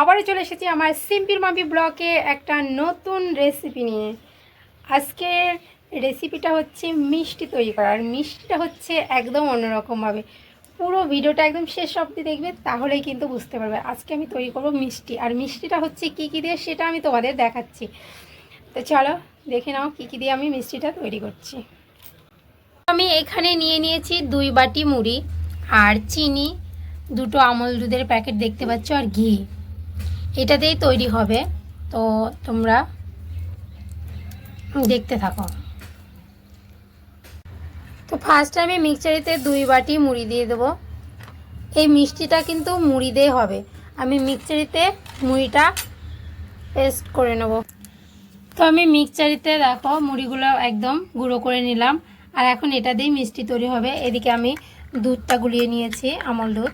আবারও চলে এসেছি আমার সিম্পল মাম্পি ব্লকে একটা নতুন রেসিপি নিয়ে। আজকের রেসিপিটা হচ্ছে মিষ্টি তৈরি করা। আর মিষ্টিটা হচ্ছে একদম অন্যরকমভাবে। পুরো ভিডিওটা একদম শেষ অবধি দেখবে, তাহলেই কিন্তু বুঝতে পারবে আজকে আমি তৈরি করব মিষ্টি। আর মিষ্টিটা হচ্ছে কী কী দিয়ে সেটা আমি তোমাদের দেখাচ্ছি। তো চলো দেখে নাও কী কী দিয়ে আমি মিষ্টিটা তৈরি করছি। আমি এখানে নিয়ে নিয়েছি দুই বাটি মুড়ি আর চিনি। দুটো আমল দুধের প্যাকেট দেখতে পাচ্ছ আর ঘি। এটা দিয়েই তৈরি হবে। তো তোমরা দেখতে থাকো। তো ফার্স্ট আমি মিক্সচারিতে দুই বাটি মুড়ি দিয়ে দেবো। এই মিষ্টিটা কিন্তু মুড়ি দিয়ে হবে। আমি মিক্সচারিতে মুড়িটা পেস্ট করে নেব। তো আমি মিক্সচারিতে দেখো মুড়িগুলো একদম গুঁড়ো করে নিলাম। আর এখন এটা দিয়েই মিষ্টি তৈরি হবে। এদিকে আমি দুধটা গুলিয়ে নিয়েছি, আমল দুধ।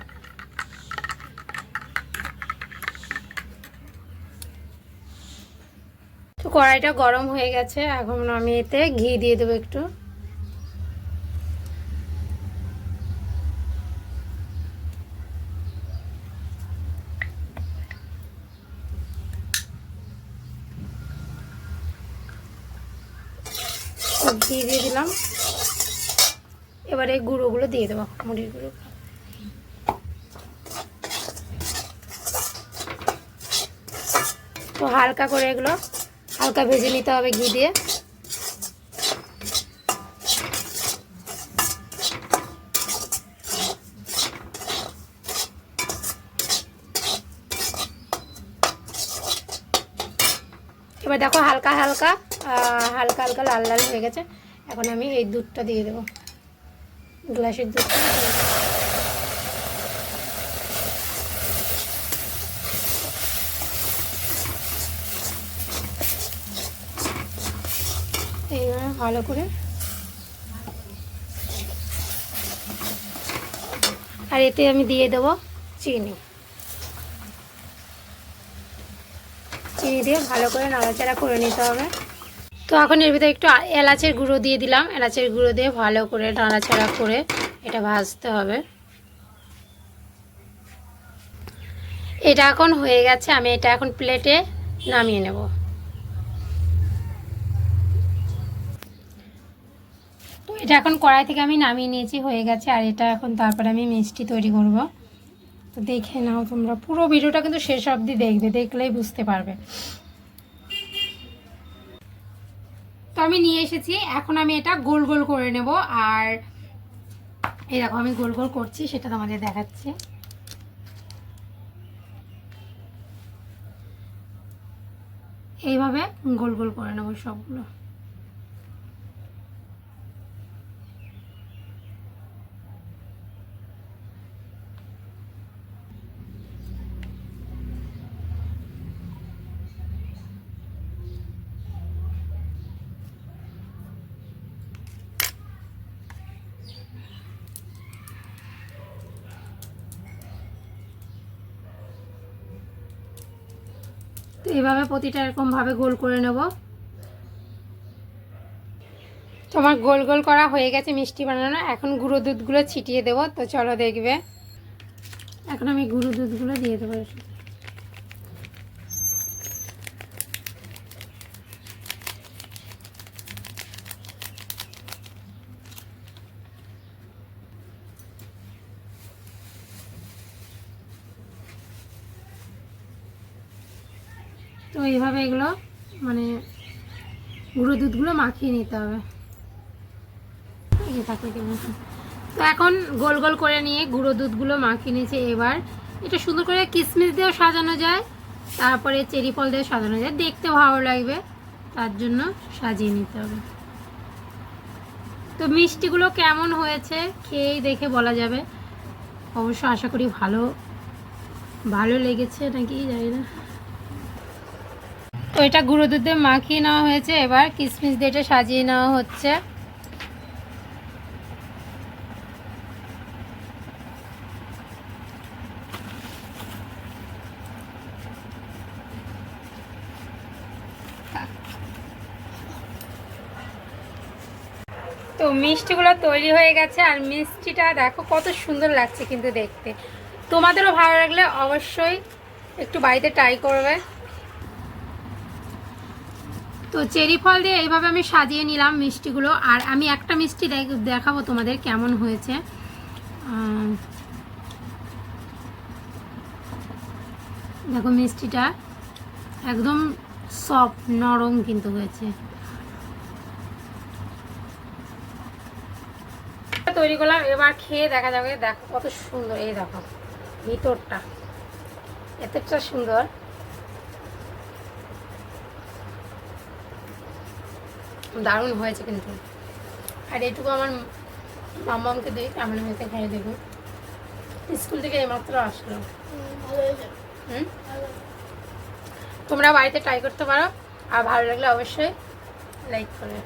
কড়াইটা গরম হয়ে গেছে, এখন আমি এতে ঘি দিয়ে দেবো একটু। ঘি দিয়ে দিলাম। এবারে গুঁড়োগুলো দিয়ে দেবো, মুড়ির গুঁড়ো। তো হালকা করে এগুলো হালকা ভেজে নিতে হবে ঘি দিয়ে। এবার দেখো হালকা হালকা হালকা হালকা লাল লাল হয়ে গেছে। এখন আমি এই দুধটা দিয়ে দেবো। গ্লাসের দুধটা। এইভাবে ভালো করে আর এতে আমি দিয়ে দেবো চিনি। চিনি দিয়ে ভালো করে নাড়াচাড়া করে নিতে হবে। তো এখন এর ভিতরে একটু এলাচের গুঁড়ো দিয়ে দিলাম। এলাচের গুঁড়ো দিয়ে ভালো করে নাড়াচাড়া করে এটা ভাজতে হবে। এটা এখন হয়ে গেছে। আমি এটা এখন প্লেটে নামিয়ে নেব। এটা এখন কড়াই থেকে আমি নামিয়ে নিয়েছি, হয়ে গেছে। আর এটা এখন তারপরে আমি মিষ্টি তৈরি করব। তো দেখে নাও তোমরা, পুরো ভিডিওটা কিন্তু শেষ অবধি দেখবে, দেখলেই বুঝতে পারবে। তো আমি নিয়ে এসেছি, এখন আমি এটা গোল গোল করে নেব। আর এই দেখো, আমি গোল গোল করছি, সেটা তোমাদের দেখাচ্ছি। এইভাবে গোল গোল করে নেব সবগুলো। তো এভাবে প্রতিটা এরকমভাবে গোল করে নেব। তোমার গোল গোল করা হয়ে গেছে মিষ্টি বানানো। এখন গুঁড়ো দুধগুলো ছিটিয়ে দেবো। তো চলো দেখবে। এখন আমি গুঁড়ো দুধগুলো দিয়ে দেবো তো এইভাবে এগুলো মানে গুঁড়ো দুধগুলো মাখিয়ে নিতে হবে। তো এখন গোল গোল করে নিয়ে গুঁড়ো দুধগুলো মাখিয়ে নিয়েছে এবার। এটা সুন্দর করে কিশমিশ দিয়েও সাজানো যায়, তারপরে চেরি ফল দিয়েও সাজানো যায়। দেখতে ভালো লাগবে, তার জন্য সাজিয়ে নিতে হবে। তো মিষ্টিগুলো কেমন হয়েছে খেয়েই দেখে বলা যাবে। অবশ্য আশা করি ভালো ভালো লেগেছে নাকি জানি না। তো এটা গুঁড়ো দুধে মাখিয়ে নেওয়া হয়েছে। এবার কিশমিশ দিয়ে এটা সাজিয়ে নেওয়া হচ্ছে। তো মিষ্টিগুলো তৈরি হয়ে গেছে আর মিষ্টিটা দেখো কত সুন্দর লাগছে কিন্তু দেখতে। তোমাদেরও ভালো লাগলে অবশ্যই একটু বাড়িতে ট্রাই করবে। তো চেরি ফল দিয়ে এইভাবে আমি সাজিয়ে নিলাম মিষ্টিগুলো। আর আমি একটা মিষ্টি দেখ- দেখাবো তোমাদের কেমন হয়েছে। দেখো মিষ্টিটা একদম সফট, নরম কিন্তু হয়েছে। তৈরি করলাম, এবার খেয়ে দেখা যাবে। দেখো কত সুন্দর, এই দেখো ভিতরটা। এতটা সুন্দর। দারুণ হয়েছে কিন্তু। আর এটুকু আমার মামামকে দিই আমার মেয়েকে খেয়ে দেবো। স্কুল থেকে এইমাত্র আসলো। হুম? তোমরা বাড়িতে ট্রাই করতে পারো, আর ভালো লাগলে অবশ্যই লাইক করবে।